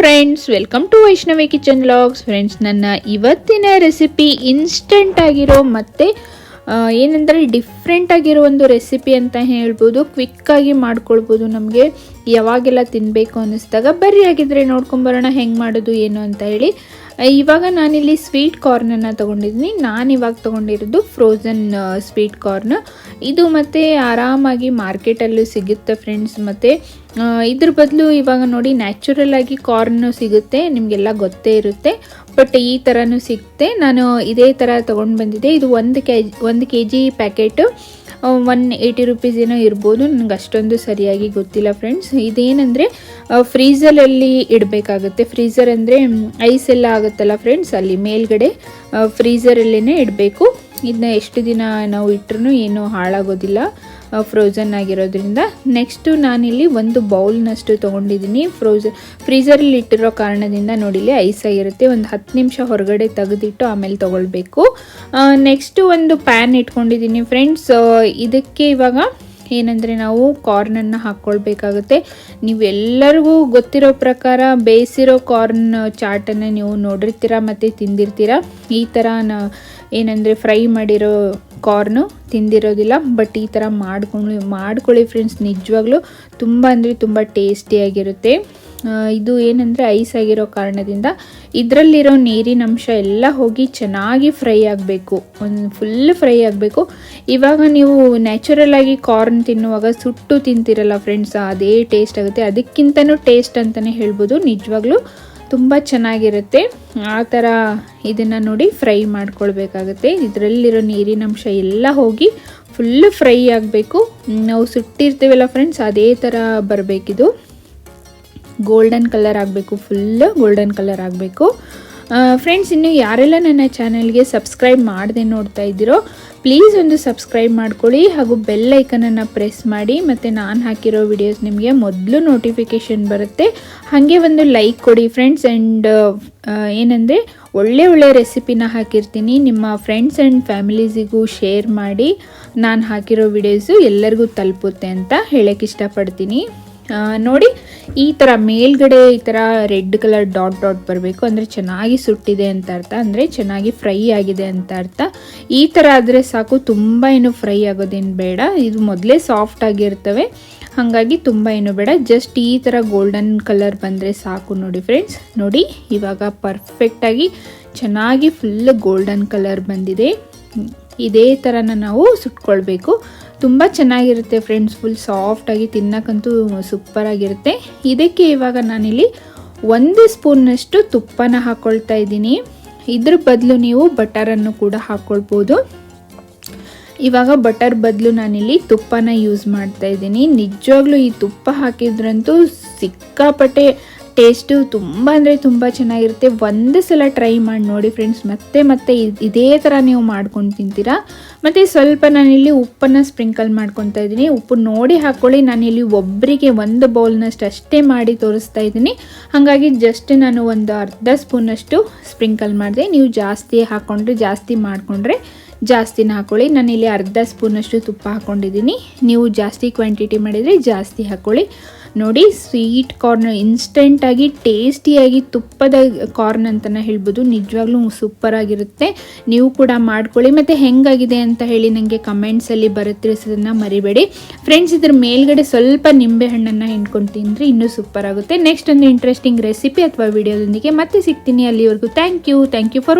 Friends welcome to Vaishnavi kitchen logs friends ನನ್ನ ಇವತ್ತಿನ recipe instant ಆಗಿರೋ ಮತ್ತು ಏನಂದರೆ ಡಿಫ್ರೆಂಟ್ ಆಗಿರೋ ಒಂದು ರೆಸಿಪಿ ಅಂತ ಹೇಳ್ಬೋದು. ಕ್ವಿಕ್ಕಾಗಿ ಮಾಡ್ಕೊಳ್ಬೋದು ನಮಗೆ. ಯಾವಾಗೆಲ್ಲ ತಿನ್ನಬೇಕು ಅನ್ನಿಸ್ದಾಗ ಬರ್ರಿ ಆಗಿದ್ರೆ ನೋಡ್ಕೊಂಬರೋಣ ಹೆಂಗೆ ಮಾಡೋದು ಏನು ಅಂತ ಹೇಳಿ. ಇವಾಗ ನಾನಿಲ್ಲಿ ಸ್ವೀಟ್ ಕಾರ್ನನ್ನು ತೊಗೊಂಡಿದ್ದೀನಿ. ನಾನು ಇವಾಗ ತೊಗೊಂಡಿರೋದು ಫ್ರೋಝನ್ ಸ್ವೀಟ್ ಕಾರ್ನ್ ಇದು ಮತ್ತು ಆರಾಮಾಗಿ ಮಾರ್ಕೆಟಲ್ಲೂ ಸಿಗುತ್ತೆ ಫ್ರೆಂಡ್ಸ್ ಮತ್ತು. ಇದ್ರ ಬದಲು ಇವಾಗ ನೋಡಿ ನ್ಯಾಚುರಲ್ ಆಗಿ ಕಾರ್ನು ಸಿಗುತ್ತೆ. ನಿಮಗೆಲ್ಲ ಗೊತ್ತೇ ಇರುತ್ತೆ. ಬಟ್ ಈ ಥರನೂ ಸಿಗುತ್ತೆ. ನಾನು ಇದೇ ಥರ ತೊಗೊಂಡು ಬಂದಿದ್ದೆ. ಇದು ಒಂದು ಕೆ ಒಂದು K G packet one eighty rupees ಏನೋ ಇರ್ಬೋದು. ನನಗೆ ಅಷ್ಟೊಂದು ಸರಿಯಾಗಿ ಗೊತ್ತಿಲ್ಲ ಫ್ರೆಂಡ್ಸ್. ಇದೇನೆಂದರೆ ಫ್ರೀಝರಲ್ಲಿ ಇಡಬೇಕಾಗುತ್ತೆ. ಫ್ರೀಝರ್ ಅಂದರೆ ಐಸ್ ಎಲ್ಲ ಆಗುತ್ತಲ್ಲ ಫ್ರೆಂಡ್ಸ್? ಅಲ್ಲಿ ಮೇಲ್ಗಡೆ ಫ್ರೀಝರಲ್ಲೇ ಇಡಬೇಕು. ಇದನ್ನ ಎಷ್ಟು ದಿನ ನಾವು ಇಟ್ಟರು ಏನೂ ಹಾಳಾಗೋದಿಲ್ಲ ಫ್ರೋಝನ್ ಆಗಿರೋದ್ರಿಂದ. ನೆಕ್ಸ್ಟು ನಾನಿಲ್ಲಿ ಒಂದು ಬೌಲ್ನಷ್ಟು ತೊಗೊಂಡಿದ್ದೀನಿ. ಫ್ರೋಝನ್ ಫ್ರೀಝರಲ್ಲಿ ಇಟ್ಟಿರೋ ಕಾರಣದಿಂದ ನೋಡಿಲಿ ಐಸ್ ಆಗಿರುತ್ತೆ. ಒಂದು ಹತ್ತು ನಿಮಿಷ ಹೊರಗಡೆ ತೆಗೆದಿಟ್ಟು ಆಮೇಲೆ ತೊಗೊಳ್ಬೇಕು. ನೆಕ್ಸ್ಟು ಒಂದು ಪ್ಯಾನ್ ಇಟ್ಕೊಂಡಿದ್ದೀನಿ ಫ್ರೆಂಡ್ಸ್ ಇದಕ್ಕೆ ಇವಾಗ ಏನಂದರೆ ನಾವು ಕಾರ್ನನ್ನು ಹಾಕ್ಕೊಳ್ಬೇಕಾಗುತ್ತೆ ನೀವೆಲ್ಲರಿಗೂ ಗೊತ್ತಿರೋ ಪ್ರಕಾರ ಬೇಯಿಸಿರೋ ಕಾರ್ನ್ ಚಾಟನ್ನು ನೀವು ನೋಡಿರ್ತೀರ ಮತ್ತು ತಿಂದಿರ್ತೀರ? ಈ ಥರ ಏನಂದರೆ ಫ್ರೈ ಮಾಡಿರೋ ಕಾರ್ನು ತಿಂದಿರೋದಿಲ್ಲ. ಬಟ್ ಈ ಥರ ಮಾಡ್ಕೊಂಡು ಮಾಡ್ಕೊಳ್ಳಿ ಫ್ರೆಂಡ್ಸ್ ನಿಜವಾಗ್ಲೂ. ತುಂಬ ಅಂದರೆ ತುಂಬ ಟೇಸ್ಟಿಯಾಗಿರುತ್ತೆ ಇದು ಏನಂದರೆ ಐಸ್ ಆಗಿರೋ ಕಾರಣದಿಂದ ಇದರಲ್ಲಿರೋ ನೀರಿನ ಅಂಶ ಎಲ್ಲ ಹೋಗಿ ಚೆನ್ನಾಗಿ ಫ್ರೈ ಆಗಬೇಕು. ಒಂದು ಫುಲ್ ಫ್ರೈ ಆಗಬೇಕು. ಇವಾಗ ನೀವು ನ್ಯಾಚುರಲ್ ಆಗಿ ಕಾರ್ನ್ ತಿನ್ನುವಾಗ ಸುಟ್ಟು ತಿಂತಿರಲ್ಲ ಫ್ರೆಂಡ್ಸ್ ಅದೇ ಟೇಸ್ಟ್ ಆಗುತ್ತೆ. ಅದಕ್ಕಿಂತನೂ ಟೇಸ್ಟ್ ಅಂತಲೇ ಹೇಳ್ಬೋದು. ನಿಜವಾಗ್ಲೂ ತುಂಬ ಚೆನ್ನಾಗಿರುತ್ತೆ. ಆ ಥರ ಇದನ್ನು ನೋಡಿ ಫ್ರೈ ಮಾಡ್ಕೊಳ್ಬೇಕಾಗತ್ತೆ. ಇದರಲ್ಲಿರೋ ನೀರಿನ ಅಂಶ ಎಲ್ಲ ಹೋಗಿ ಫುಲ್ ಫ್ರೈ ಆಗಬೇಕು. ನಾವು ಸುಟ್ಟಿರ್ತೀವಲ್ಲ ಫ್ರೆಂಡ್ಸ್ ಅದೇ ಥರ ಬರಬೇಕಿದು. ಗೋಲ್ಡನ್ ಕಲರ್ ಆಗಬೇಕು ಫುಲ್ ಗೋಲ್ಡನ್ ಕಲರ್ ಆಗಬೇಕು. ಫ್ರೆಂಡ್ಸ್ ಇನ್ನು ಯಾರೆಲ್ಲ ನನ್ನ ಚಾನಲ್ಗೆ ಸಬ್ಸ್ಕ್ರೈಬ್ ಮಾಡದೆ ನೋಡ್ತಾ ಇದ್ದೀರೋ ಪ್ಲೀಸ್ ಒಂದು ಸಬ್ಸ್ಕ್ರೈಬ್ ಮಾಡ್ಕೊಳ್ಳಿ ಹಾಗೂ ಬೆಲ್ ಐಕನನ್ನು ಪ್ರೆಸ್ ಮಾಡಿ. ಮತ್ತು ನಾನು ಹಾಕಿರೋ ವಿಡಿಯೋಸ್ ನಿಮಗೆ ಮೊದಲು ನೋಟಿಫಿಕೇಷನ್ ಬರುತ್ತೆ. ಹಾಗೆ ಒಂದು ಲೈಕ್ ಕೊಡಿ ಫ್ರೆಂಡ್ಸ್ ಆ್ಯಂಡ್ ಏನಂದರೆ ಒಳ್ಳೆ ಒಳ್ಳೆ ರೆಸಿಪಿನ ಹಾಕಿರ್ತೀನಿ. ನಿಮ್ಮ ಫ್ರೆಂಡ್ಸ್ ಆ್ಯಂಡ್ ಫ್ಯಾಮಿಲೀಸಿಗೂ ಶೇರ್ ಮಾಡಿ ನಾನು ಹಾಕಿರೋ ವಿಡಿಯೋಸು ಎಲ್ಲರಿಗೂ ತಲುಪುತ್ತೆ ಅಂತ ಹೇಳೋಕ್ಕೆ ಇಷ್ಟಪಡ್ತೀನಿ. ನೋಡಿ, ಈ ಥರ ಮೇಲ್ಗಡೆ ಈ ಥರ ರೆಡ್ ಕಲರ್ ಡಾಟ್ ಡಾಟ್ ಬರಬೇಕು. ಅಂದರೆ ಚೆನ್ನಾಗಿ ಸುಟ್ಟಿದೆ ಅಂತ ಅರ್ಥ. ಅಂದರೆ ಚೆನ್ನಾಗಿ ಫ್ರೈ ಆಗಿದೆ ಅಂತ ಅರ್ಥ. ಈ ಥರ ಆದರೆ ಸಾಕು, ತುಂಬ ಏನು ಫ್ರೈ ಆಗೋದೇನು ಬೇಡ. ಇದು ಮೊದಲೇ ಸಾಫ್ಟ್ ಆಗಿರ್ತವೆ. ಹಾಗಾಗಿ ತುಂಬ ಏನು ಬೇಡ. ಜಸ್ಟ್ ಈ ಥರ ಗೋಲ್ಡನ್ ಕಲರ್ ಬಂದರೆ ಸಾಕು ನೋಡಿ ಫ್ರೆಂಡ್ಸ್. ನೋಡಿ, ಇವಾಗ ಪರ್ಫೆಕ್ಟಾಗಿ ಚೆನ್ನಾಗಿ ಫುಲ್ ಗೋಲ್ಡನ್ ಕಲರ್ ಬಂದಿದೆ. ಇದೇ ಥರನ ನಾವು ಸುಟ್ಕೊಳ್ಬೇಕು. ತುಂಬ ಚೆನ್ನಾಗಿರುತ್ತೆ ಫ್ರೆಂಡ್ಸ್ ಫುಲ್ ಸಾಫ್ಟಾಗಿ ತಿನ್ನಕ್ಕಂತೂ ಸೂಪರಾಗಿರುತ್ತೆ ಇದಕ್ಕೆ ಇವಾಗ ನಾನಿಲ್ಲಿ ಒಂದು ಸ್ಪೂನ್ನಷ್ಟು ತುಪ್ಪನ ಹಾಕ್ಕೊಳ್ತಾ ಇದ್ದೀನಿ. ಇದ್ರ ಬದಲು ನೀವು ಬಟರನ್ನು ಕೂಡ ಹಾಕ್ಕೊಳ್ಬೋದು ಇವಾಗ ಬಟರ್ ಬದಲು ನಾನಿಲ್ಲಿ ತುಪ್ಪನ ಯೂಸ್ ಮಾಡ್ತಾ ಇದ್ದೀನಿ. ನಿಜವಾಗ್ಲೂ ಈ ತುಪ್ಪ ಹಾಕಿದ್ರಂತೂ ಸಿಕ್ಕಾಪಟ್ಟೆ ಟೇಸ್ಟು ತುಂಬ ಅಂದರೆ ತುಂಬ ಚೆನ್ನಾಗಿರುತ್ತೆ. ಒಂದು ಸಲ ಟ್ರೈ ಮಾಡಿ ನೋಡಿ ಫ್ರೆಂಡ್ಸ್, ಮತ್ತೆ ಮತ್ತೆ ಇದ್- ಥರ ನೀವು ಮಾಡ್ಕೊಂಡು ತಿಂತೀರಾ? ಮತ್ತು ಸ್ವಲ್ಪ ನಾನಿಲ್ಲಿ ಉಪ್ಪನ್ನು ಸ್ಪ್ರಿಂಕಲ್ ಮಾಡ್ಕೊತಾ ಇದ್ದೀನಿ. ಉಪ್ಪು ನೋಡಿ ಹಾಕ್ಕೊಳ್ಳಿ. ನಾನಿಲ್ಲಿ ಒಬ್ಬರಿಗೆ ಒಂದು ಬೌಲ್ನಷ್ಟು ಅಷ್ಟೇ ಮಾಡಿ ತೋರಿಸ್ತಾ ಇದ್ದೀನಿ. ಹಾಗಾಗಿ ಜಸ್ಟ್ ನಾನು ಒಂದು ಅರ್ಧ ಸ್ಪೂನಷ್ಟು ಸ್ಪ್ರಿಂಕಲ್ ಮಾಡಿದೆ. ನೀವು ಜಾಸ್ತಿ ಹಾಕ್ಕೊಂಡ್ರೆ ಜಾಸ್ತಿ ಮಾಡಿಕೊಂಡ್ರೆ ಜಾಸ್ತಿನ ಹಾಕ್ಕೊಳ್ಳಿ. ನಾನಿಲ್ಲಿ ಅರ್ಧ ಸ್ಪೂನಷ್ಟು ತುಪ್ಪ ಹಾಕ್ಕೊಂಡಿದ್ದೀನಿ. ನೀವು ಜಾಸ್ತಿ ಕ್ವಾಂಟಿಟಿ ಮಾಡಿದರೆ ಜಾಸ್ತಿ ಹಾಕ್ಕೊಳ್ಳಿ. ನೋಡಿ ಸ್ವೀಟ್ ಕಾರ್ನ್ ಇನ್ಸ್ಟೆಂಟಾಗಿ ಟೇಸ್ಟಿಯಾಗಿ ತುಪ್ಪದ ಕಾರ್ನ್ ಅಂತಲೇ ಹೇಳ್ಬೋದು. ನಿಜವಾಗ್ಲೂ ಸೂಪರ್ ಆಗಿರುತ್ತೆ. ನೀವು ಕೂಡ ಮಾಡ್ಕೊಳ್ಳಿ. ಮತ್ತು ಹೆಂಗಾಗಿದೆ ಅಂತ ಹೇಳಿ ನನಗೆ ಕಮೆಂಟ್ಸಲ್ಲಿ ಬರುತ್ತಿರಿಸೋದನ್ನು ಮರಿಬೇಡಿ. ಫ್ರೆಂಡ್ಸ್ ಇದ್ರ ಮೇಲ್ಗಡೆ ಸ್ವಲ್ಪ ನಿಂಬೆ ಹಣ್ಣನ್ನು ಹಿಂಡ್ಕೊಂಡು ತಿಂದರೆ ಇನ್ನೂ ಸೂಪರ್ ಆಗುತ್ತೆ. ನೆಕ್ಸ್ಟ್ ಒಂದು ಇಂಟ್ರೆಸ್ಟಿಂಗ್ ರೆಸಿಪಿ ಅಥವಾ ವಿಡಿಯೋದೊಂದಿಗೆ ಮತ್ತೆ ಸಿಗ್ತೀನಿ. ಅಲ್ಲಿವರೆಗೂ thank you thank you for